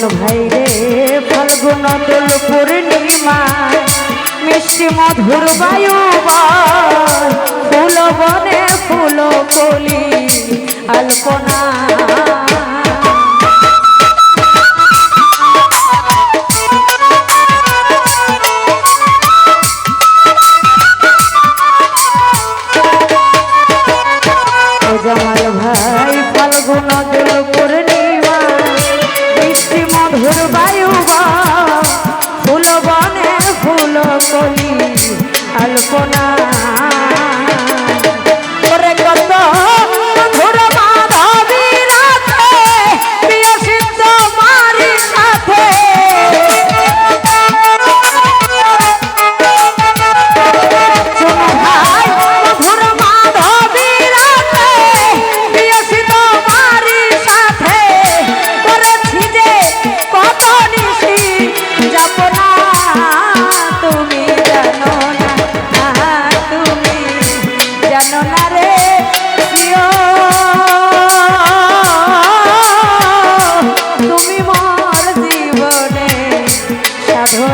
বল ভাই রে ফাল্গুন অতুল পূর্ণিমা মিষ্টি মধুর বায়ু ফুল বনে ফুল কলি, আলপনা। জামাই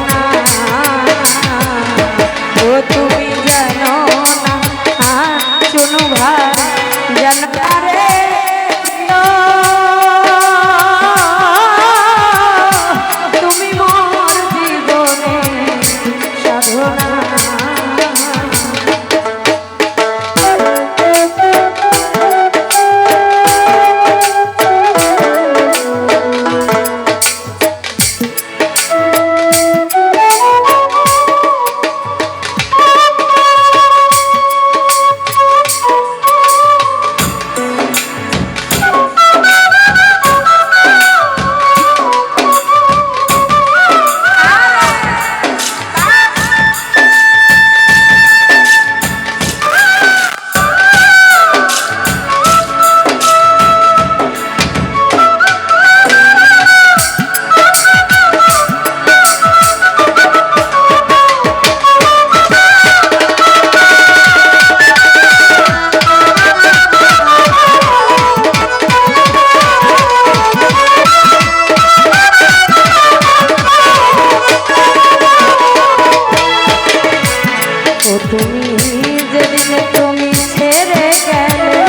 না। যেদিন তুমি ছেড়ে গেলে।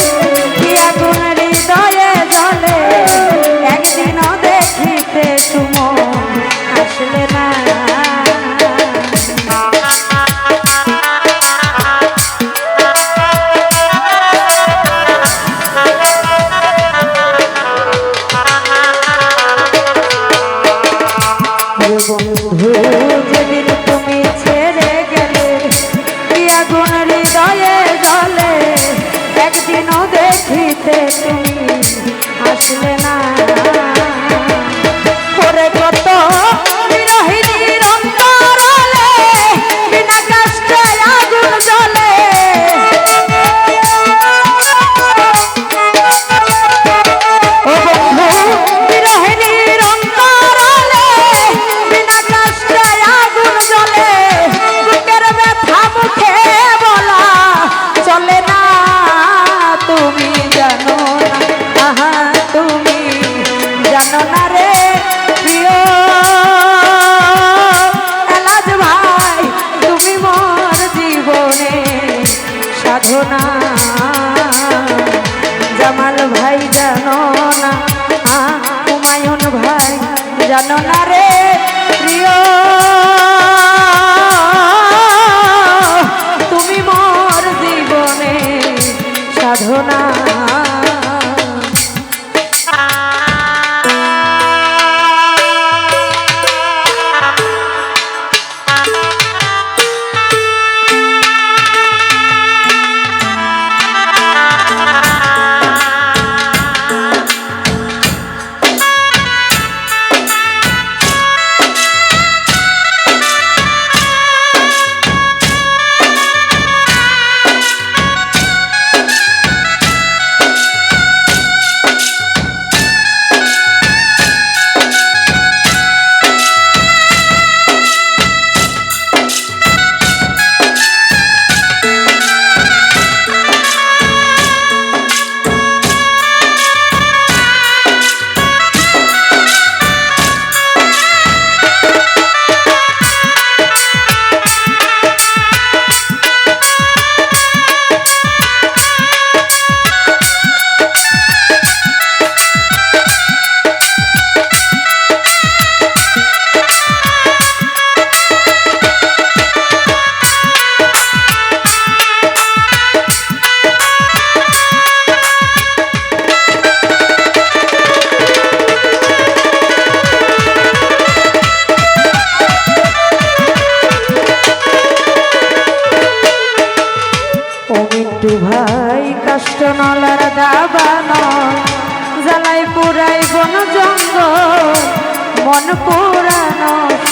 কেননা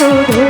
do do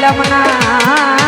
পাইলাম না।